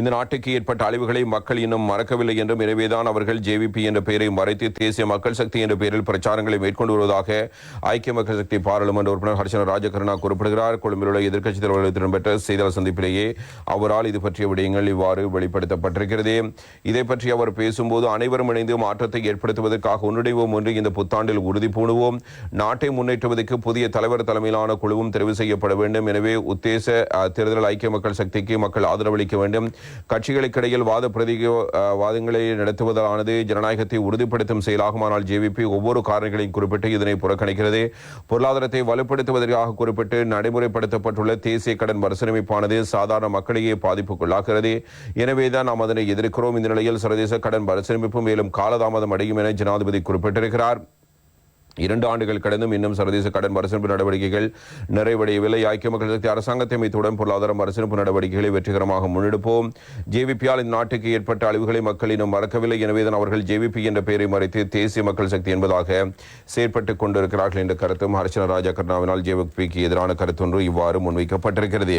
இந்த நாட்டுக்கு ஏற்பட்ட அழிவுகளை மக்கள் இன்னும் மறக்கவில்லை என்றும் எனவேதான் அவர்கள் ஜேவிபி என்ற பெயரை மறைத்து தேசிய மக்கள் சக்தி என்ற பெயரில் பிரச்சாரங்களை மேற்கொண்டு வருவதாக ஐக்கிய மக்கள் சக்தி பாராளுமன்ற உறுப்பினர் ஹர்ஷன ராஜகருணா குறிப்பிடுகிறார். கொழும்பில் உள்ள எதிர்க்கட்சித் தலைவர்கள் இடம்பெற்ற செய்தியாளர் சந்திப்பிலேயே அவரால் இது பற்றிய விடயங்கள் இவ்வாறு வெளிப்படுத்தப்பட்டிருக்கிறது. இதை பற்றி அவர் பேசும்போது அனைவரும் இணைந்து மாற்றத்தை ஏற்படுத்துவதற்காக ஒன்றிணைவோம் என்று இந்த புத்தாண்டில் உறுதி பூணுவோம். நாட்டை முன்னேற்றுவதற்கு புதிய தலைவர் தலைமையிலான குழுவும் தெரிவு செய்யப்பட வேண்டும். எனவே உத்தேச தேர்தல் ஐக்கிய மக்கள் சக்திக்கு மக்கள் ஆதரவளிக்க வேண்டும். கட்சிகளுக்கிடையில் வாத பிரதிக வாதங்களை நடத்துவதானது ஜனநாயகத்தை உறுதிப்படுத்தும் செயலாகுமானால் ஜேவிபி ஒவ்வொரு காரணிகளையும் குறிப்பிட்டு இதனை புறக்கணிக்கிறது. பொருளாதாரத்தை வலுப்படுத்துவதற்காக குறிப்பிட்டு நடைமுறைப்படுத்தப்பட்டுள்ள தேசிய கடன் மறுசீரமைப்பானது சாதாரண மக்களையே பாதிப்புக்குள்ளாகிறது எனவேதான் நாம் அதனை எதிர்க்கிறோம். இந்த நிலையில் சர்வதேச கடன் மறுசீரமைப்பு மேலும் காலதாமதம் அடையும் என ஜனாதிபதி குறிப்பிட்டிருக்கிறார். இரண்டு ஆண்டுகள் கடந்தும் இன்னும் சர்வதேச கடன் மறுசீரமைப்பு நடவடிக்கைகள் நிறைவடையவில்லை ஐக்கிய மக்கள் சக்தி அரசாங்கத்தை அமைத்துடன் பொருளாதார மறுசீரமைப்பு நடவடிக்கைகளை வெற்றிகரமாக முன்னெடுப்போம். ஜேவிபியால் இந்த நாட்டுக்கு ஏற்பட்ட அழிவுகளை மக்கள் இன்னும் மறக்கவில்லை. எனவேதான் அவர்கள் ஜேவிபி என்ற பெயரை மறைத்து தேசிய மக்கள் சக்தி என்பதாக செயற்பட்டுக் கொண்டிருக்கிறார்கள் என்ற கருத்தும் ஹர்ஷன ராஜா கர்ணாவினால் ஜேவிபிக்கு எதிரான கருத்தொன்று இவ்வாறு முன்வைக்கப்பட்டிருக்கிறது.